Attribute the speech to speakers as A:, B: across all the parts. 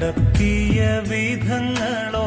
A: നടത്തിയ വിധങ്ങളോർത്താൽ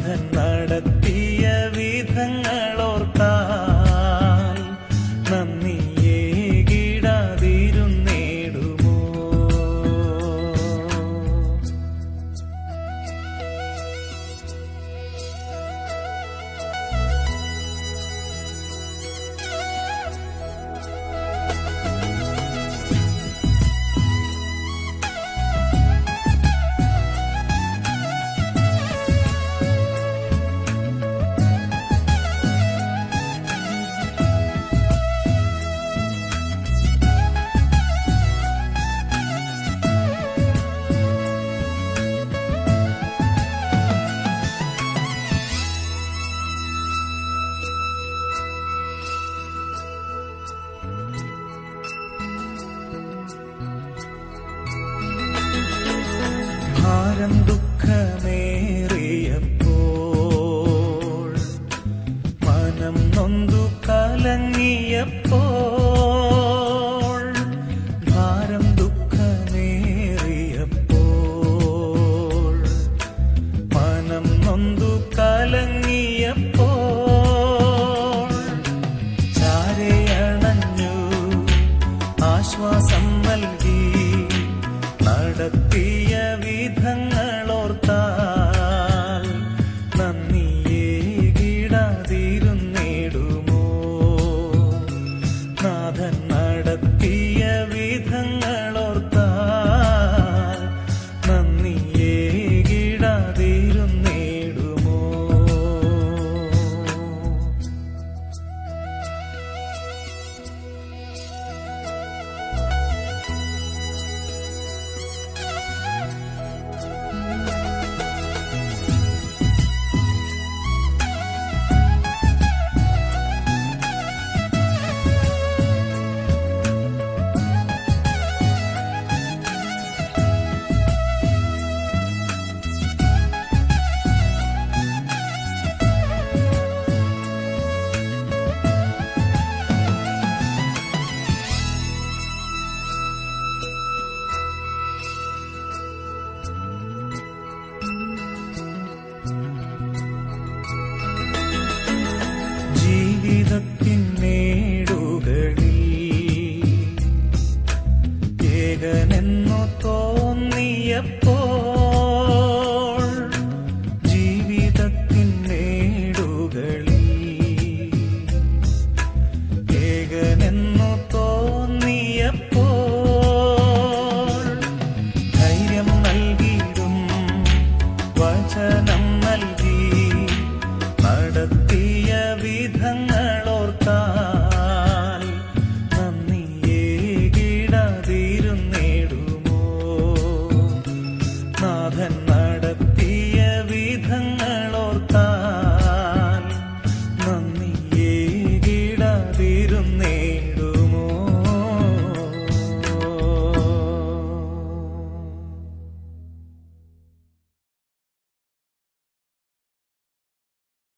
A: നാഥൻ ഭാരം മനം നൊന്തു കലങ്ങിയപ്പോൾ മനുഷ്യനെന്നു തോന്നിയപ്പോ